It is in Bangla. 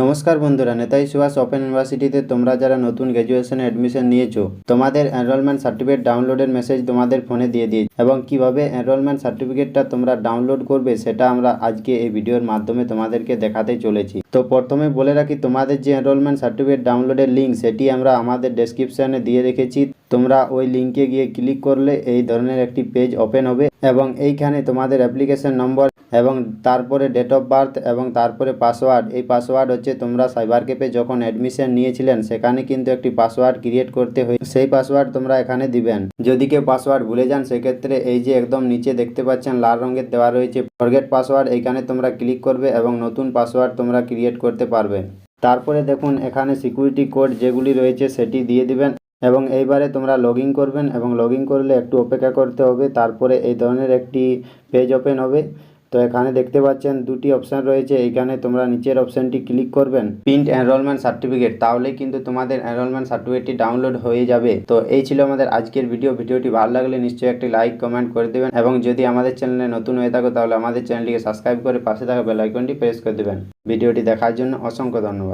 নমস্কার বন্ধুরা, নেতাজি সুভাষ ওপেন ইউনিভার্সিটিতে তোমরা যারা নতুন গ্র্যাজুয়েশনে অ্যাডমিশন নিয়েছো, তোমাদের এনরোলমেন্ট সার্টিফিকেট ডাউনলোডের মেসেজ তোমাদের ফোনে দিয়ে দিয়েছে। এবং কীভাবে এনরোলমেন্ট সার্টিফিকেটটা তোমরা ডাউনলোড করবে, সেটা আমরা আজকে এই ভিডিওর মাধ্যমে তোমাদেরকে দেখাতে চলেছি। তো প্রথমে বলে রাখি, তোমাদের যে এনরোলমেন্ট সার্টিফিকেট ডাউনলোডের লিঙ্ক সেটি আমরা আমাদের ডেসক্রিপশনে দিয়ে রেখেছি। তোমরা ওই লিঙ্কে গিয়ে ক্লিক করলে এই ধরনের একটি পেজ ওপেন হবে। এবং এইখানে তোমাদের অ্যাপ্লিকেশন নম্বর এবং তারপরে ডেট অফ বার্থ এবং তারপরে পাসওয়ার্ড এই পাসওয়ার্ড হচ্ছে তোমরা সাইবার ক্যাফে যখন অ্যাডমিশন নিয়েছিলেন, সেখানে কিন্তু একটি পাসওয়ার্ড ক্রিয়েট করতে হয় সেই পাসওয়ার্ড তোমরা এখানে দিবেন। যদি কেউ পাসওয়ার্ড ভুলে যান, সেক্ষেত্রে এই যে একদম নিচে দেখতে পাচ্ছেন, লাল রঙের দেওয়া রয়েছে ফরগেট পাসওয়ার্ড এইখানে তোমরা ক্লিক করবে এবং নতুন পাসওয়ার্ড তোমরা ক্রিয়েট করতে পারবে। তারপরে দেখুন, এখানে সিকিউরিটি কোড যেগুলি রয়েছে, সেটি দিয়ে দিবেন। এবং এইবারে তোমরা লগ ইন করবেন এবং লগ ইন করলে একটু অপেক্ষা করতে হবে, তারপরে এই ধরনের একটি পেজ ওপেন হবে। তো এখানে দেখতে পাচ্ছেন দুটি অপশান রয়েছে, এইখানে তোমরা নিচের অপশানটি ক্লিক করবেন। প্রিন্ট এনরোলমেন্ট সার্টিফিকেট তাহলে কিন্তু তোমাদের এনরোলমেন্ট সার্টিফিকেটটি ডাউনলোড হয়ে যাবে। তো এই ছিল আমাদের আজকের ভিডিও ভিডিওটি ভালো লাগলে নিশ্চয়ই একটি লাইক কমেন্ট করে দেবেন এবং যদি আমাদের চ্যানেলে নতুন হয়ে থাকো, তাহলে আমাদের চ্যানেলটিকে সাবস্ক্রাইব করে পাশে থাকা বেল আইকনটি প্রেস করে দেবেন। ভিডিওটি দেখার জন্য অসংখ্য ধন্যবাদ।